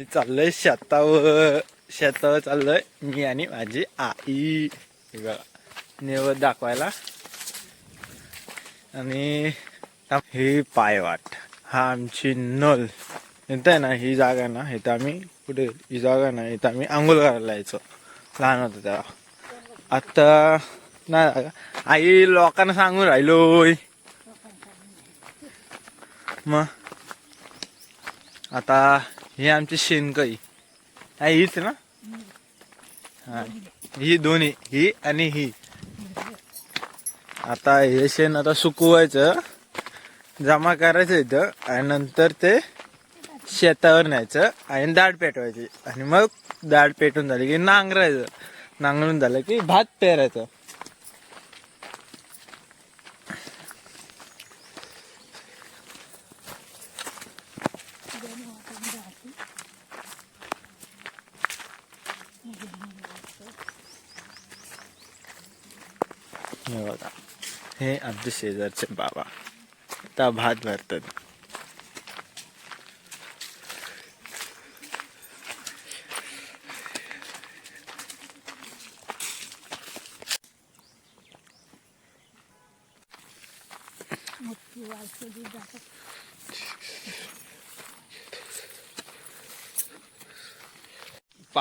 मी चाललोय शेतावर. शेतावर चाललोय मी आणि माझी आई. बघा नेवत दाखवायला. आणि ही पायवाट. हा आमची नल इथं आहे ना ही जागा ना इथं आम्ही कुठे ही जागा ना इथं आम्ही आंघोळ करायला यायचो. लहान होतो तेव्हा. आता नाही आई लोकांना सांगून राहिलोय. मग आता ही आमची शेणकई आहे हीच ना? हा ही दोन्ही ही आणि ही. आता हे शेण आता सुकवायचं. जमा करायचं इथं आणि नंतर ते शेतावर न्यायचं आणि दाढ पेटवायची. आणि मग दाढ पेटून झाली की नांगरायचं. नांगरून झालं की भात पेरायचं हे बघा हे शेजारचे बाबा. आता भात भरतात.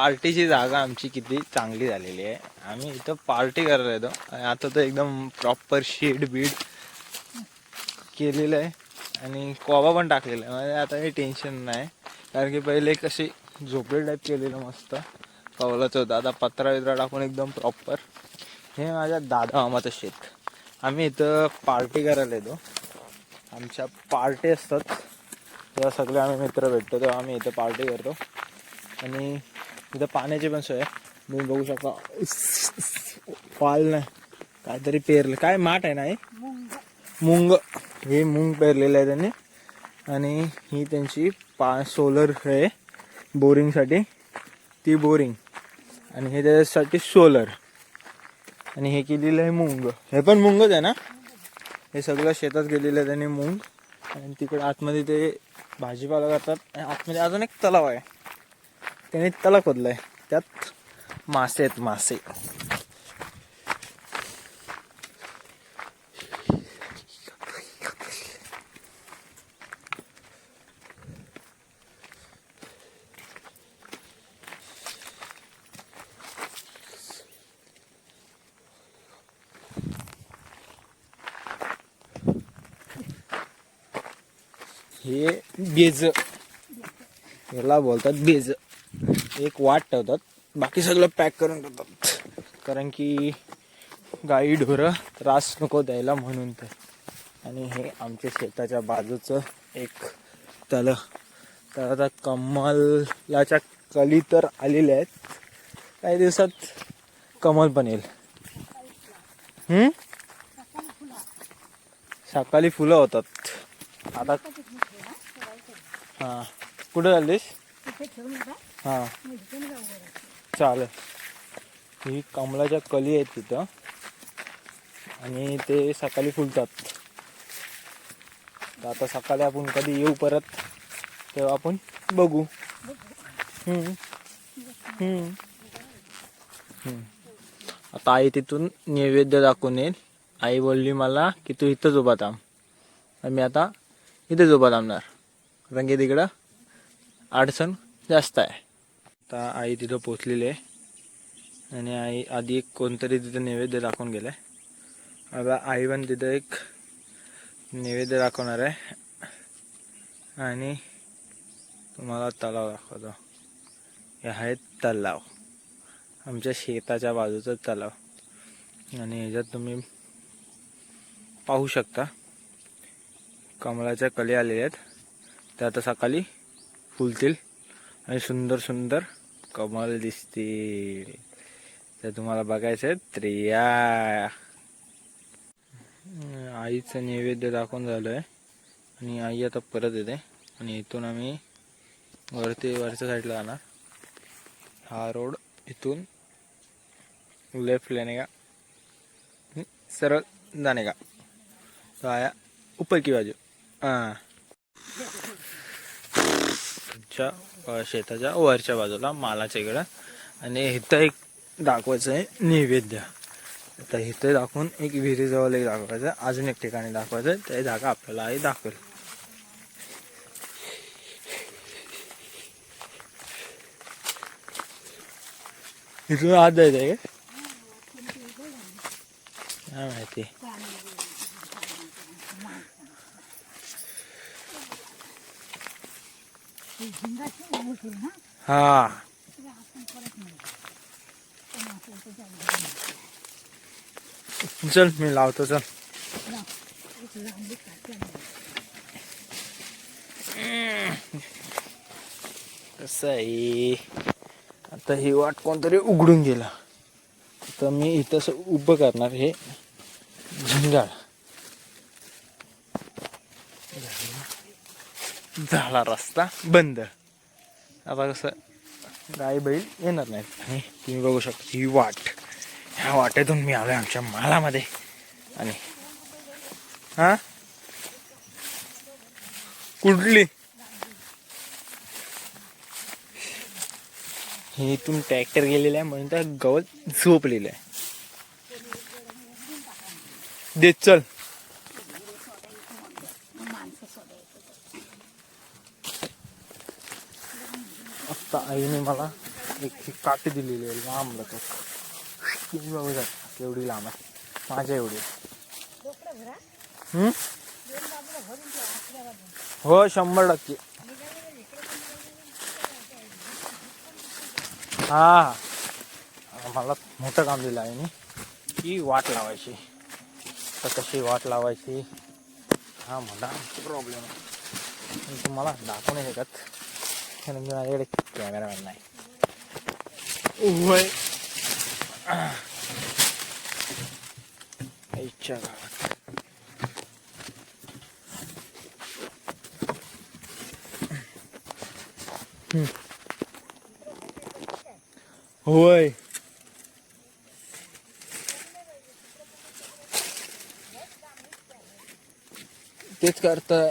पार्टीची जागा आमची किती चांगली झालेली आहे. आम्ही इथं पार्टी करायला येतो. आणि आता तर एकदम प्रॉपर शेड बीड केलेलं आहे. आणि कोबा पण टाकलेला आहे. म्हणजे आता काही टेन्शन नाही. कारण की पहिले कशी झोपडी टाईप केलेलं मस्त. कवलाचं होतं आता पत्रा वित्रा टाकून एकदम प्रॉपर हे माझ्या दादा मामाचं शेत आम्ही इथं पार्टी करायला येतो. आमच्या पार्टी असतात. तेव्हा सगळे आम्ही मित्र भेटतो. तेव्हा आम्ही इथं पार्टी करतो. आणि इथं पाण्याची पण सोय आहे. तुम्ही बघू शकता. पाल नाही काहीतरी पेरलं. काय माठ आहे ना हे? मुंग. हे मुंग पेरलेलं आहे त्यांनी. आणि ही त्यांची पा सोलर आहे बोरिंगसाठी ती बोरिंग. आणि हे त्याच्यासाठी सोलर. आणि हे केलेलं आहे मुंग. हे पण मुंगच आहे ना? हे सगळं शेतात गेलेलं आहे त्यांनी मूग. आणि तिकडे आतमध्ये ते भाजीपाला करतात. आणि आतमध्ये अजून एक तलाव आहे. त्याने तलाव खोदलाय त्यात मासे आहेत मासे. हे बेज. याला बोलतात बेज. एक वाट ठेवतात. बाकी सगळं पॅक करून ठेवतात. कारण की गाई ढोरं त्रास नको द्यायला म्हणून ते आणि हे आमच्या शेताच्या बाजूचं एक तल तर आता कमलाच्या कली तर आलेल्या आहेत. काही दिवसात कमल पण येईल सकाळी फुलं होतात. आता हा. कुठं झालीस हा. चालेल. ही कमलाच्या कली आहेत तिथं. आणि ते सकाळी फुलतात. तर आता सकाळी आपण कधी येऊ परत तेव्हा आपण बघू. आता आई तिथून नैवेद्य दाखवून येईल. आई बोलली मला की तू इथंच उभा थांब. आणि मी आता इथेच उभा थांबणार. कारण की तिकडं अडचण जास्त आहे. आता आई तिथं पोचलेली आहे. आणि आई आधी एक कोणतरी तिथं नैवेद्य दाखवून आहे आता आई पण तिथं एक नैवेद्य दाखवणार आहे. आणि तुम्हाला तलाव दाखवतो. हे आहे तलाव. आमच्या शेताच्या बाजूचा तलाव. आणि ह्याच्यात तुम्ही पाहू शकता. कमळाच्या कली आलेल्या आहेत. त्या आता सकाळी फुलतील. आणि सुंदर सुंदर कमल दिसतील तर तुम्हाला बघायचं आहे त्रिया. आईचं नैवेद्य दाखवून झालं आहे आणि आई आता परत येते. आणि इथून आम्ही वरती वरच्या साईडला जाणार. हा रोड इथून लेफ्ट लेने का सरळ जाणे का तो आया ऊपर की बाजू. हां. अच्छा शेताच्या वरच्या बाजूला मालाच्या इकडं. आणि इथं एक दाखवायचं आहे नैवेद्य. तर इथं दाखवून एक विहिरीजवळ एक दाखवायचं. अजून एक ठिकाणी दाखवायचं आहे. ते जागा आपल्याला आई दाखवेल. इथून आत जायचं आहे काय माहिती? हा. चल मी लावतो चल. कसं आहे? आता ही वाट कोणतरी उघडून गेला. तर मी इथं उभं करणार हे झिंगाळ. झाला रस्ता. बंद. आता कसं? गाई बैल येणार नाहीत. आणि तुम्ही बघू शकता ही वाट. ह्या वाटेतून मी आलो आमच्या मालामध्ये. आणि हा? कुठली? हे इथून ट्रॅक्टर गेलेलं आहे म्हणून त्या गवत झोपलेलं आहे. दे चल आत्ता आईने मला एक ही काठी दिलेली आहे लांब लचक तुम्ही बघू शकता केवढी लांब आहे. माझ्या एवढी हो शंभर टक्के. हा मला मोठं काम दिलं आहे की वाट लावायची. तर कशी वाट लावायची? हा मला प्रॉब्लेम आहे. तुम्हाला दाखवू नाही शकत कारण की माझ्याकडे कॅमेरामॅन नाही वय आईच्या गावात हम्म. होय तेच करतोय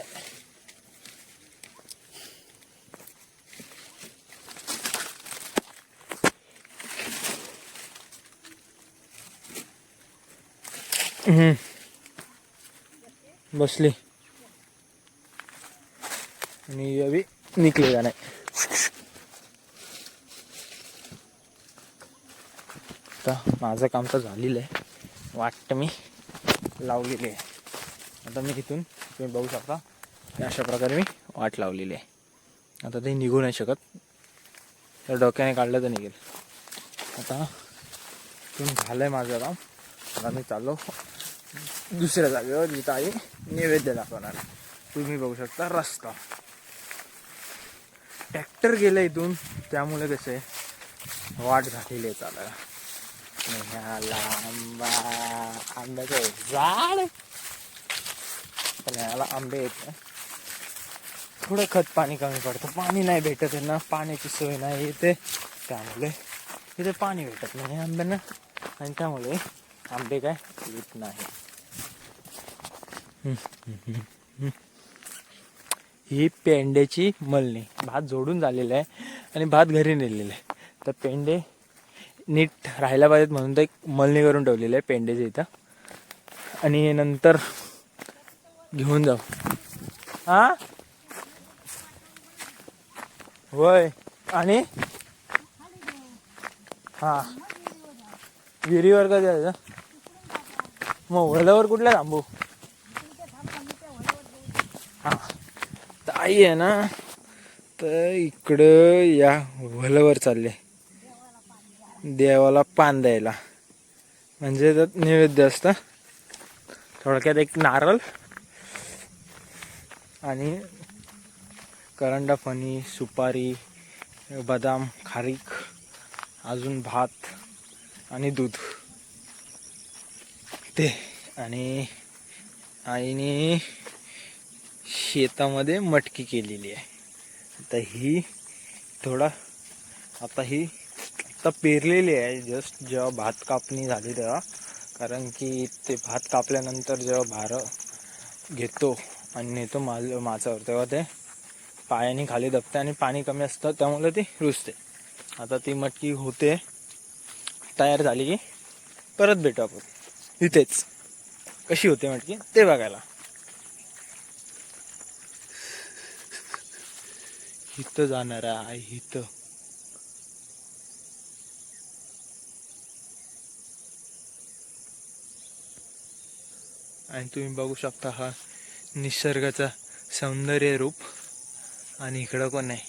बसली. आणि अभी निघले नाही आता माझं काम तर झालेलं आहे. वाटतं मी लावलेली आहे. आता मी इथून तुम्ही बघू शकता. अशा प्रकारे मी वाट लावलेली आहे. आता ते निघू नाही शकत. तर डोक्याने काढलं तर निघेल. आता इथून झालं आहे माझं काम. आता मी चाललो. दुसऱ्या जागेवर जिथं आई नैवेद्य दाखवणार. तुम्ही बघू शकता रस्ता. ट्रॅक्टर गेलं इथून त्यामुळे कसं आहे वाट झालेली आहे चालायला. ह्याला आंबा आंब्याचं झाड. पण आंबे येत नाही. थोडं खत पाणी कमी पडतं. पाणी नाही भेटत आहे ना पाण्याची सोय नाही येते. त्यामुळे इथे पाणी भेटत नाही आंब्यांना. आणि त्यामुळे आंबे काय येत नाही. ही पेंड्याची मलणी. भात जोडून झालेला आहे आणि भात घरी नेलेला आहे. तर पेंडे नीट राहायला पाहिजेत म्हणून तर एक मलणी करून ठेवलेलं आहे पेंड्याच्या इथं. आणि नंतर घेऊन जाऊ. हा? होय. आणि? हा. विहिरीवर का जायचं? मग वळल्यावर कुठल्या थांबू हा तर आई आहे ना तर इकडं या वलवर चालले. देवाला पान द्यायला. म्हणजे त्यात नैवेद्य असतं. थोडक्यात एक नारळ आणि करंडा फणी सुपारी बदाम खारीक अजून भात आणि दूध. ते आणि आईने शेतामध्ये मटकी केलेली आहे. आता ही थोडा आता ही आता पेरलेली आहे जस्ट जेव्हा भात कापणी झाली तेव्हा. कारण की ते भात कापल्यानंतर जेव्हा भारं घेतो आणि नेतो माल माचावर तेव्हा ते पायाने खाली दबते आणि पाणी कमी असतं त्यामुळे ती रुजते. आता ती मटकी होते तयार झाली की परत भेटू आपण. इथेच. कशी होते मटकी? ते बघायला. हिथं जाणार आहे इथं आणि तुम्ही बघू शकता हा निसर्गाचा सौंदर्य रूप. आणि इकडं कोण आहे?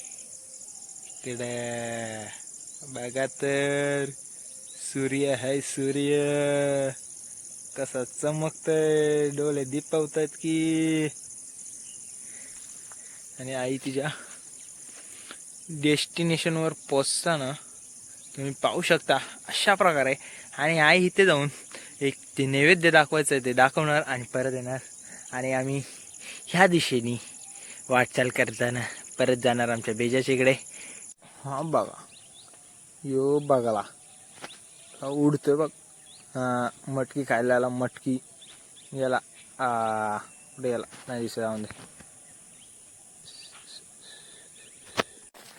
इकडे बघा तर सूर्य हाय सूर्य. कसा चमकतय डोळे दिपवतात की. आणि आई तिच्या डेस्टिनेशनवर पोचताना तुम्ही पाहू शकता अशा प्रकारे. आणि आई इथे जाऊन एक ते नैवेद्य दाखवायचं आहे ते दाखवणार आणि परत येणार. आणि आम्ही ह्या दिशेने वाटचाल करताना परत जाणार आमच्या बेजाच्या इकडे. हा बघा. यो बघाला. उडतोय बघ. मटकी खायला आला मटकी. याला कुठे याला? नाही दिसत जाऊन दे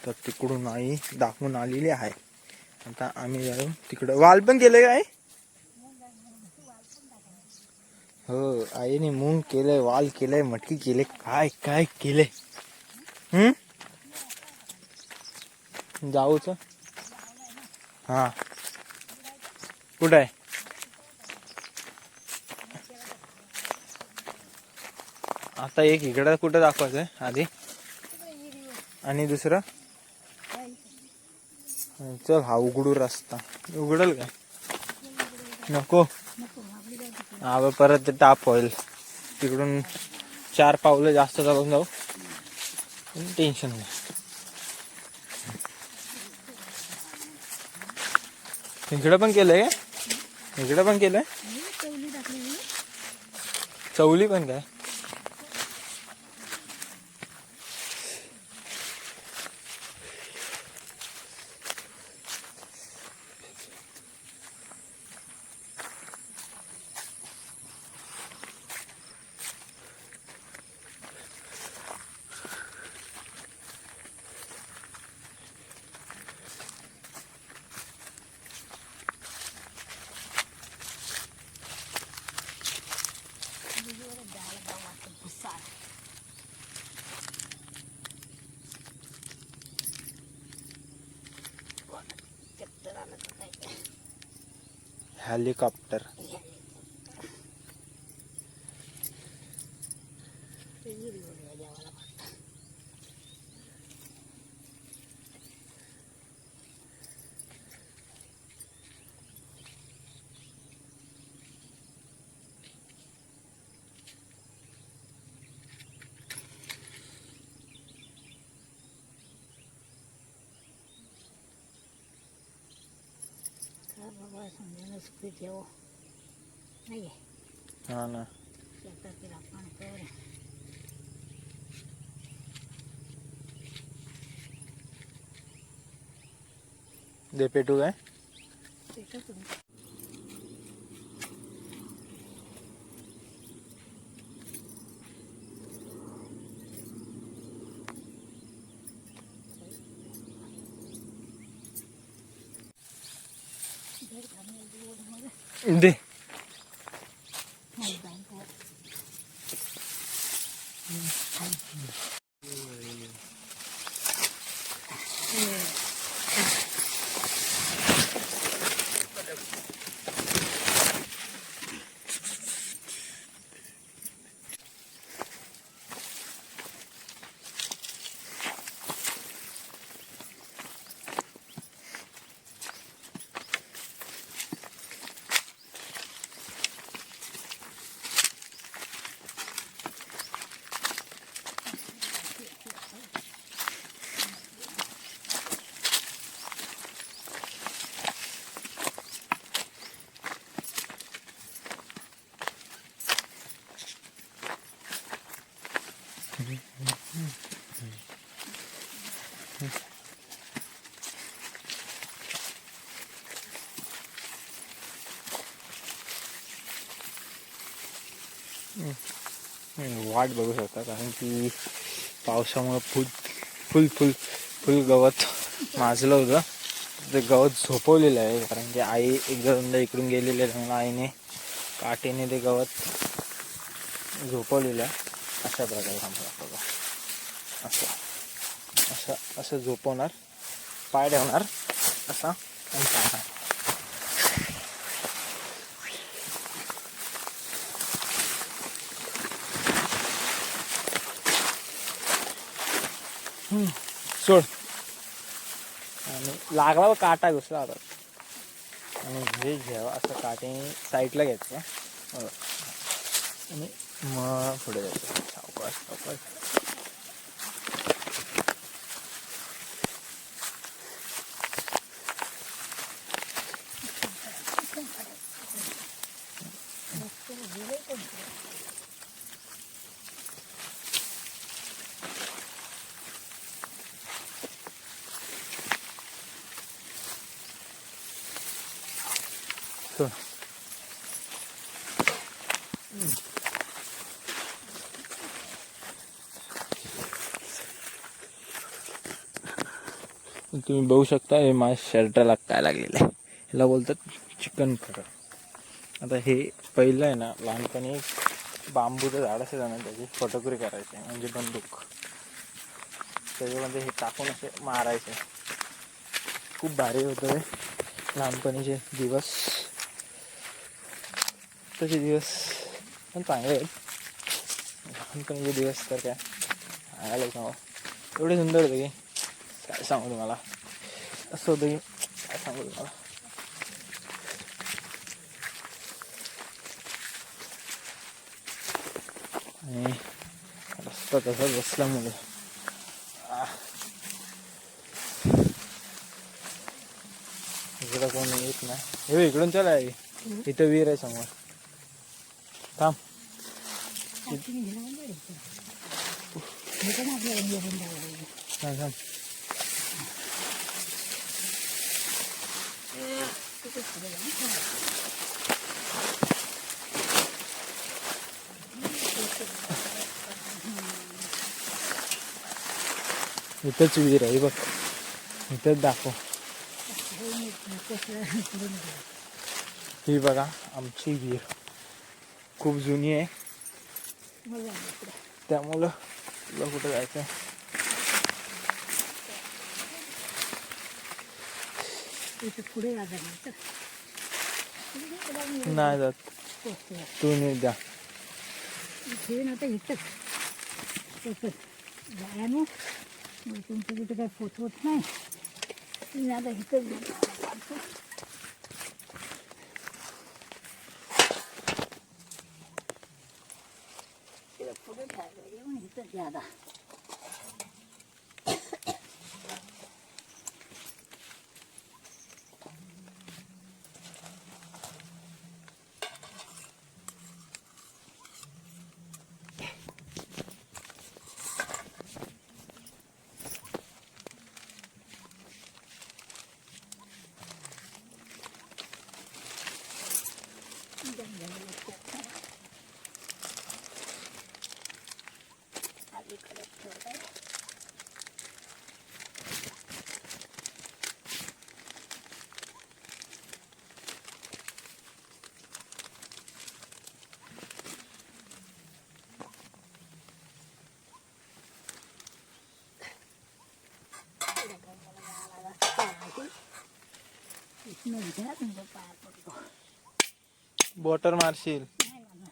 तर तिकडून आई दाखवून आलेली आहे. आता आम्ही जाऊ तिकडं. वाल पण केलंय काय हो आईने मूंग केलंय वाल केलंय मटकी केले काय काय केलंय? हम्म जाऊच. हा. कुठं आहे? आता एक इकडं कुठं दाखवायचं आधी? आणि दुसरं? चल हा उघडू रस्ता. उघडल काय? नको. हा परत ते टाप होईल. तिकडून चार पावलं जास्त चालून जाऊ. टेन्शन नाही. इकडं पण केलंय काय? इकडं पण केलंय? चवली पण काय? हॅलिकॉप्टर बाबा समजायला सुखी ठेव नाही हा ना शेतातील आपण कर दे पेटू काय त्याच्यातून दे वाट बघू शकता कारण की पावसामुळे फुल फुल फुल फुल गवत माजलं होतं. ते गवत झोपवलेलं आहे कारण की आई एकदा दोनदा इकडून गेलेली आहे त्यामुळे आईने काठीने ते गवत झोपवलेलं आहे. अशा प्रकारे थांबला बघा असं असं असं झोपवणार पाय ठेवणार असा. आणि पाहणार सोड. आणि लागला व काटा घुसला आता आणि हे घ्यावं असं काटे साईडला घ्यायचं. हो. आणि मग पुढे जायचं. सावकाश सावकाश. सोड तुम्ही बघू शकता हे माझ्या शर्टाला काय लागलेलं आहे. ह्याला बोलतात चिकन कटर. आता हे पहिलं आहे ना लहानपणी बांबूचं झाड असे जाणार त्याची फोटोग्री करायचे म्हणजे बंदूक. त्याच्यामध्ये हे टाकून असे मारायचे. खूप भारी होतं हे लहानपणीचे दिवस. तसे दिवस पण चांगले आहेत. लहानपणीचे दिवस तर काय सांगायला सांगू एवढे सुंदर होते की काय सांगू तुम्हाला. असं होतं की काय सांगू तुम्हाला. आणि रस्ता तसा बसल्यामुळे इकडं कोणी येत नाही. हे इकडून चला आहे इथं विहीर आहे समोर. थांब काठी घेऊन आलो इथे. हे पण आपल्याला घेऊन जावं लागेल. थांब थांब तिथे पुढे जाऊन इथंच विहीर आहे बघ इथंच दाखव हे मी कसं पुढे निघालं. ही बघा आमची विहीर खूप जुनी आहे. त्यामुळं तुला कुठं जायचं पुढे नाही नाही जात. पोहोचतो. तू नीट द्या इथे ना आता इथंच तसंच जायानं मग. तुमचं तिथे काही पोचवत नाही. आता 这家的。बॉटर मारशील नाही म्हणा.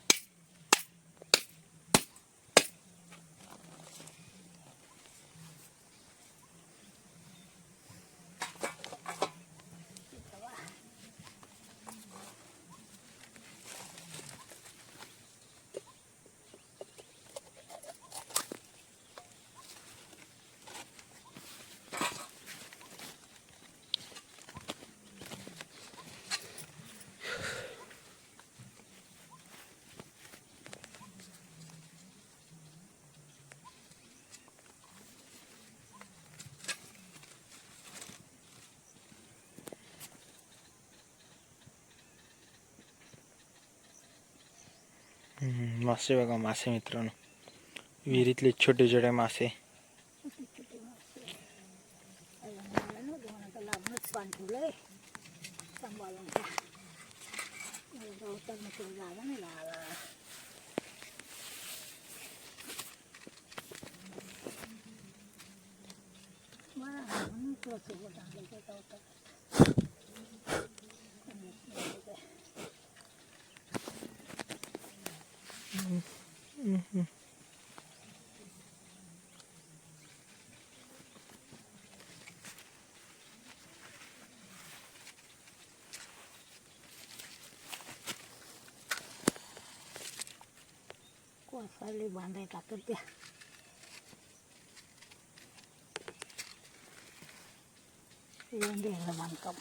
हम्म, मासे बघा मासे मित्रांनो. विहिरीतले छोटे छोटे मासे छोटे छोटे मासे पान ठेवलंय सांभाळून घ्या गवताला तुला जागा नाही लागला बरं म्हणून तुला सोबत आणलं ते गवताला कोसाले बांधाय टाकत त्या द्यायला बांधकाम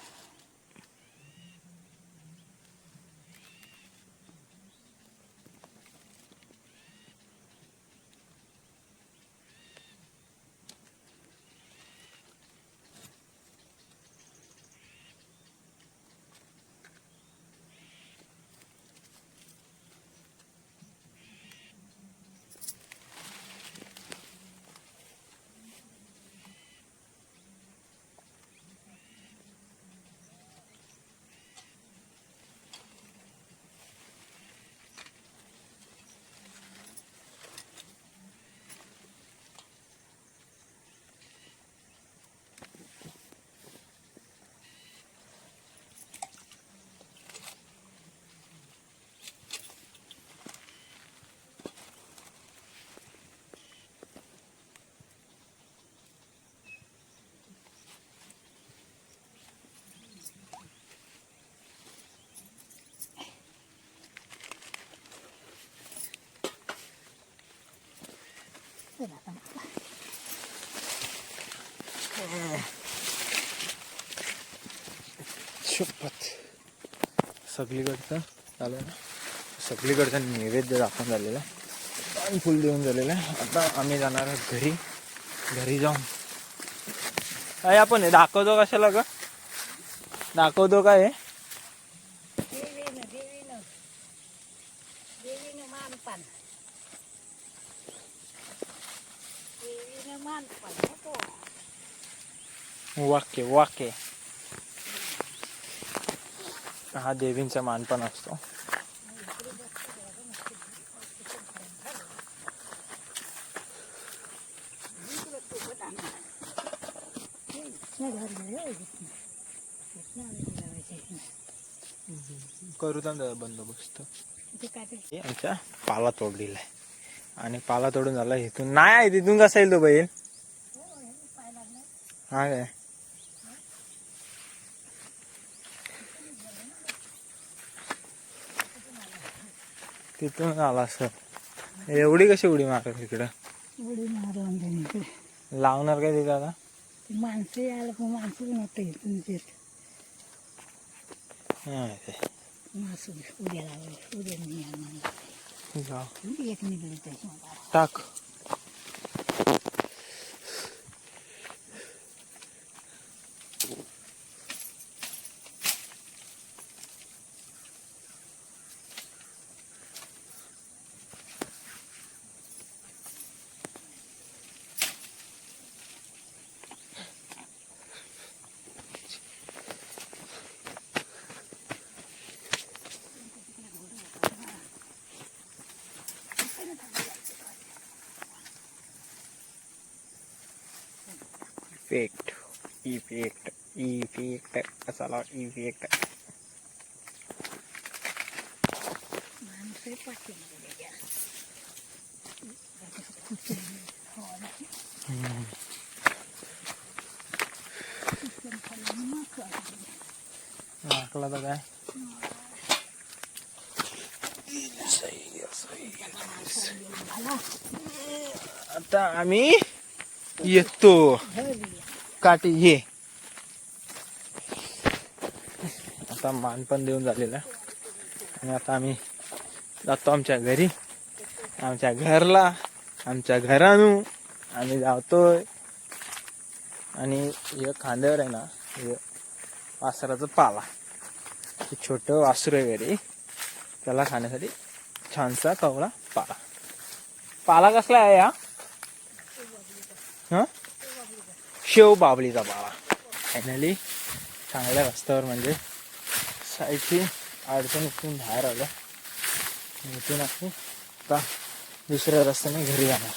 शपथ सगळीकडचं झालं ना? सगळीकडचा नैवेद्य दाखवून झालेला आहे. आणि फुल देऊन झालेलं आहे. आता आम्ही जाणार आहोत घरी. घरी जाऊन. काय आपण दाखवतो कशाला का दाखवतो काय वाके वाके. हा देवींचा मानपण असतो. करू बंदोबस्त. आमचा पाला तोडलेला आहे. आणि पाला तोडून झाला इथून. नाही आहे तिथून कसा येईल तो बैल? हा काय? तिथून आला सर. एवढी कशी उडी मारत इकडं? उडी मारून लावणार काय तिथं आता? माणसं यायला पण माणसं पण होतं इथून ते. नाही ते. मास उद्या लावलं उद्या मी टाक. इफेक्ट इफेक्ट असाला इफेक्ट माणसं पाठीमध्ये गेल्या. हो ना. चिकन खाल्लं मग कळलं. माकला तर काय झाला आता आम्ही येतो घरी काठी ये आता मान पण देऊन झालेला. आणि आता आम्ही जातो आमच्या घरी. आमच्या घरला आमच्या घरानू आम्ही जातोय. आणि हे खांद्यावर आहे ना हे वासराचं पाला. हे छोटं वासरू आहे घरी. त्याला खाण्यासाठी छानसा कवळा पाला. पाला कसला आहे हा? हा? शेव बाबळीचा बाबा फायनली चांगल्या रस्त्यावर म्हणजे साईडची अडचण उठून बाहेर आलं. इथून आपण आता दुसऱ्या रस्त्याने घरी जाणार.